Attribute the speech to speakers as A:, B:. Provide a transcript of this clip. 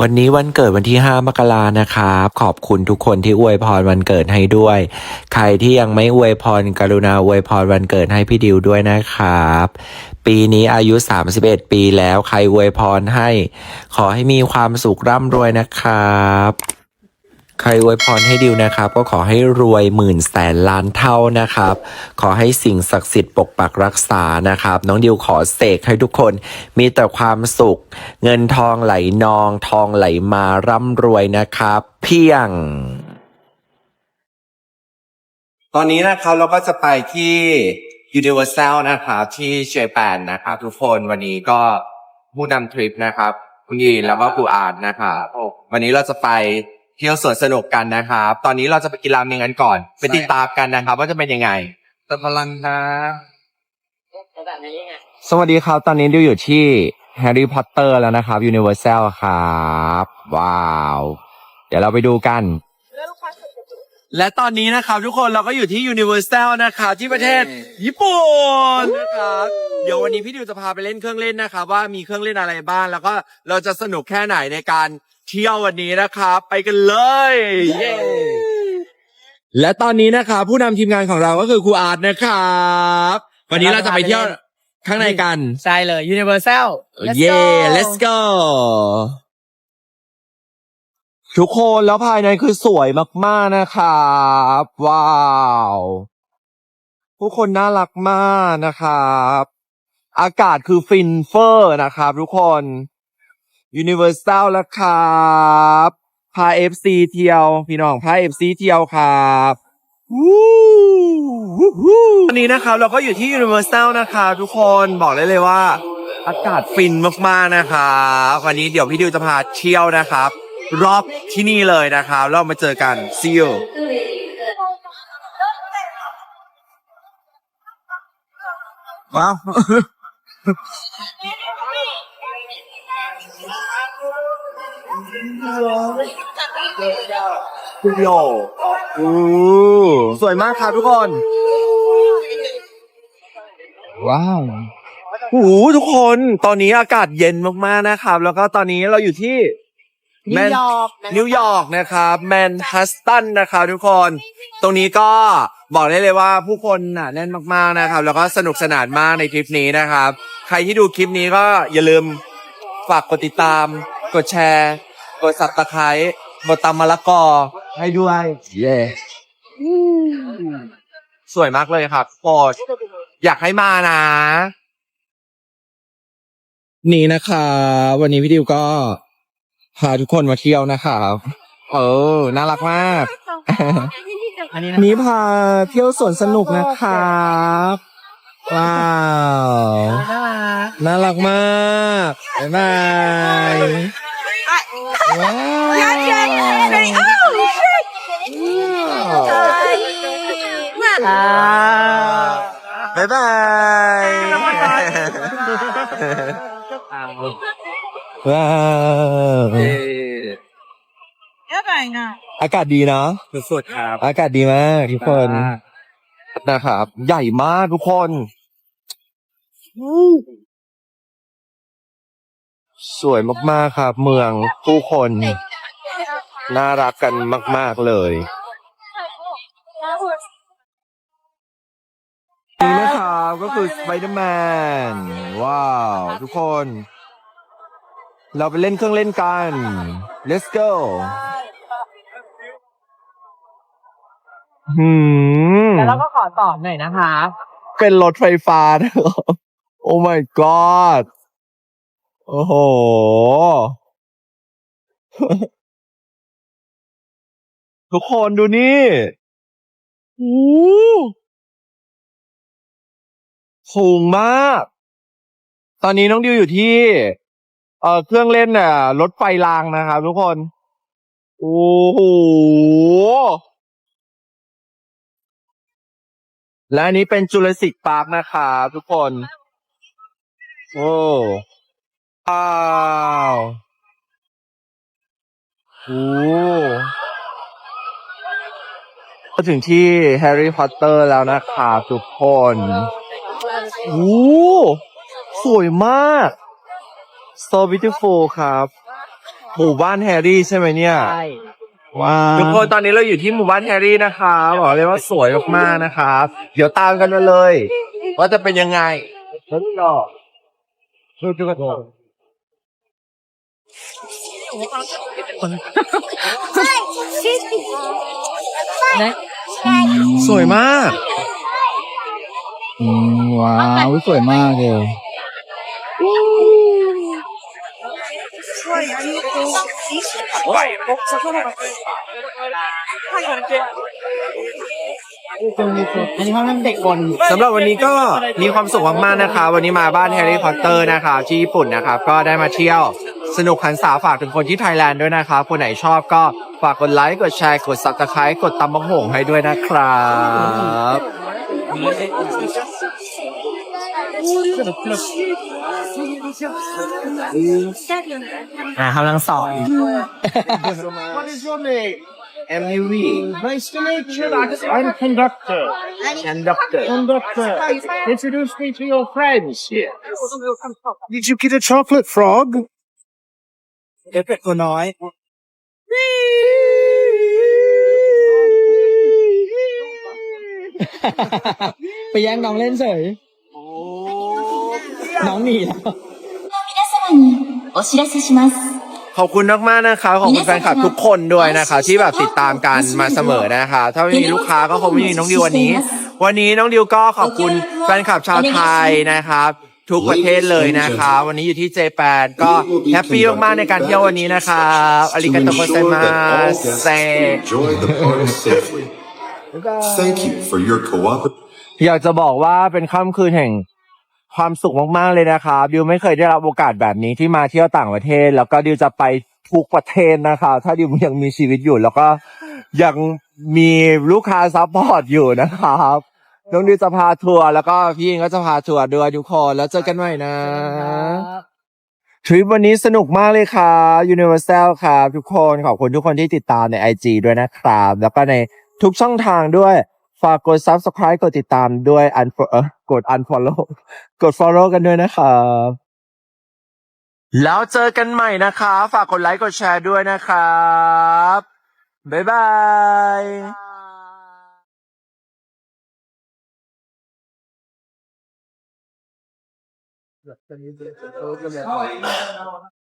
A: วันนี้วันเกิดวันที่ 5 มกรานะครับ ขอบคุณทุกคนที่อวยพรวันเกิดให้ด้วย ใครที่ยังไม่อวยพรกรุณาอวยพรวันเกิดให้พี่ดิวด้วยนะครับ ปีนี้อายุ 31 ปีแล้วใครอวยพรให้ ขอให้มีความสุขร่ำรวยนะครับ ใครอวยพรให้ดิวนะครับ ก็ขอให้รวยหมื่นแสนล้านเท่านะครับ ขอให้สิ่งศักดิ์สิทธิ์ปกปักรักษานะครับ น้องดิวขอเสกให้ทุกคนมีแต่ความสุข เงินทองไหลนอง ทองไหลมาร่ำรวยนะครับ เพียง
B: ตอนนี้นะครับเราก็จะไปที่ Universal นะครับที่เจแปนนะครับทุกคนวันนี้ก็ผู้นำทริปนะครับ คุณยีนแล้วก็ครูอาร์ตนะครับวันนี้เราจะไป เที่ยวสวนสนุกกันนะครับ ตอนนี้เราจะไปกินราเมงกันก่อน ไปติดตามกันนะครับ ว่าจะเป็นยังไงตะพลังนะ
C: แบบนี้ไง
B: สวัสดีครับ ตอนนี้ดิวอยู่ที่แฮร์รี่พอตเตอร์แล้วนะครับ Universal ครับ ว้าว เดี๋ยวเราไปดูกัน และตอนนี้นะครับทุกคนเราก็อยู่ที่ Universal นะครับที่ประเทศญี่ปุ่นนะครับเดี๋ยววันนี้พี่ดิวจะพาไปเล่นเครื่องเล่นนะครับว่ามีเครื่องเล่นอะไรบ้าง แล้วก็เราจะสนุกแค่ไหนในการเที่ยววันนี้นะครับไปกันเลยเย้และตอนนี้นะครับผู้นำทีมงานของเราก็คือครูอาร์ตนะครับวันนี้เราจะไปเที่ยวข้างในกัน
C: ใช่เลย Universal Let's
B: เย้
C: go
B: let's go ทุกคนแล้วภายในคือสวยมากๆนะครับว้าวผู้คนน่ารักมากนะครับ อากาศคือฟินเฟอร์นะครับ ทุกคน Universal แล้วครับพา FC เที่ยว พี่น้องพา FC เที่ยวครับวู้วันนี้นะครับ เราก็อยู่ที่ Universal นะครับทุกคนบอกได้เลยว่า อากาศฟินมากๆนะครับวันนี้เดี๋ยวพี่ดิวจะพาเที่ยวนะครับ รอบที่นี่เลยนะครับเรามาเจอกัน see you ว้าวคุณโยอู้สวยมากครับทุกคน ว้าวโอ้โหทุกคน ตอนนี้อากาศเย็นมากๆนะครับ แล้วก็ตอนนี้เราอยู่ที่
C: นิวยอร์ก
B: นิวยอร์กนะครับแมนฮัสตันนะครับทุกคน ตรงนี้ก็บอกได้เลยว่าผู้คนหนาแน่นมากๆนะครับ แล้วก็สนุกสนานมากในทริปนี้นะครับ ใครที่ดูคลิปนี้ก็อย่าลืมฝากกดติดตาม กดแชร์ กดสับตะไคร้กดตามมะละกอให้ด้วยเย้สวยมากเลยครับโปรดอยากให้มานะ นี่นะครับวันนี้พี่ดิวก็ พาทุกคนมาเที่ยวนะครับ เออ น่ารักมาก
C: อันนี้
B: วันนี้พาเที่ยวสวนสนุกนะครับ ว้าว
C: น่ารัก
B: น่ารักมากบ๊ายบายว้าว
C: อ่า
B: บ๊ายบาย ว้าวอากาศดีเนาะ
C: สุดๆครับ
B: อากาศดีมากทุกคนนะครับ ใหญ่มากทุกคนสวยมากๆครับ เมืองผู้คน น่ารักกันมาก ๆเลยนี่นะครับก็คือสไปเดอร์แมน ว้าว ทุกคน เราไปเล่นเครื่องเล่นกัน let's go หืม
C: แล้วเราก็ขอตอบหน่อยนะคะ
B: เป็นรถไฟฟ้านะครับโอ้ my god โอ้โห ทุกคนดูนี่โอ้สูงมาก ตอนนี้น้องดิวอยู่ที่ เออเครื่องเล่นน่ะรถไฟรางนะครับทุกคน โอ้โห และอันนี้เป็นจูเลสิกพาร์คนะครับทุกคน โอ้ว้าวโอ้ก็ถึงที่แฮร์รี่พอตเตอร์แล้วนะครับทุกคน โอ้ สวยมาก so beautiful ครับ หมู่บ้านแฮร์รี่ใช่ไหมเนี่ย
C: ใช่
B: ว้าว ทุกคนตอนนี้เราอยู่ที่หมู่บ้านแฮร์รี่นะคะบอกเลยว่าสวยมากๆนะครับเดี๋ยวตามกันมาเลย ว่าจะเป็นยังไงแล้วก็ดูดูกันสวยมาก
D: อืมว้าว สวยมากเลย
C: อันนี้ห้องน้ำเด็กบน
B: สำหรับวันนี้ก็มีความสุขมากๆนะคะ วันนี้มาบ้านแฮร์รี่พอตเตอร์นะคะที่ญี่ปุ่นนะครับ ก็ได้มาเที่ยวสนุกขันษาฝากถึงคนที่ไทยแลนด์ด้วยนะครับคนไหนชอบก็ฝากกดไลค์ กดแชร์ กดซับสไครต์กดตำบังหงให้ด้วยนะครับ
E: What is your name? MUV. Nice to meet you. I'm conductor.
B: Conductor.
E: Conductor. Introduce me to your friends. Did you get a chocolate frog?
C: เอฟเฟกต์ตัวน้อย ไปแย่งน้องเล่นเฉย น้องหนีแล้ว
F: お知らせします。
B: ขอบคุณมากๆนะครับขอบคุณแฟนคลับทุกคนด้วยนะครับที่แบบติดตามกันมาเสมอนะครับถ้าไม่มีลูกค้าก็คงไม่มีน้องดิววันนี้ วันนี้น้องดิวก็ขอบคุณแฟนคลับชาวไทยนะครับ ทุกประเทศเลยนะครับวันนี้อยู่ที่เจแปนก็แฮปปี้มากๆในการเที่ยววันนี้นะครับอาริกาโตโกไซมาเซ
G: Enjoy the party safely. Thank you for your cooperation.
B: อยากจะบอกว่าเป็นค่ำคืนแห่ง ความสุขมากๆเลยนะครับดิวไม่เคยได้รับโอกาสแบบนี้ที่มาเที่ยวต่างประเทศ แล้วก็ดิวจะไปทุกประเทศนะครับถ้าดิวยังมีชีวิตอยู่ แล้วก็ยังมีลูกค้าซัพพอร์ตอยู่นะครับน้องดิวจะพาทัวร์แล้วก็พี่เองก็จะพาทัวร์ด้วยทุกคนแล้วเจอกันใหม่นะทริปวันนี้สนุกมากเลยครับ Universal ครับทุกคนขอบคุณทุกคนที่ติดตามใน IG ด้วยนะครับ แล้วก็ในทุกช่องทางด้วยฝากกด subscribe กดติดตามด้วย unfor- เออกด unfollow กด follow กันด้วยนะครับแล้วเจอกันใหม่นะคะ ฝากกดไลค์กดแชร์ด้วยนะครับ บ๊ายบาย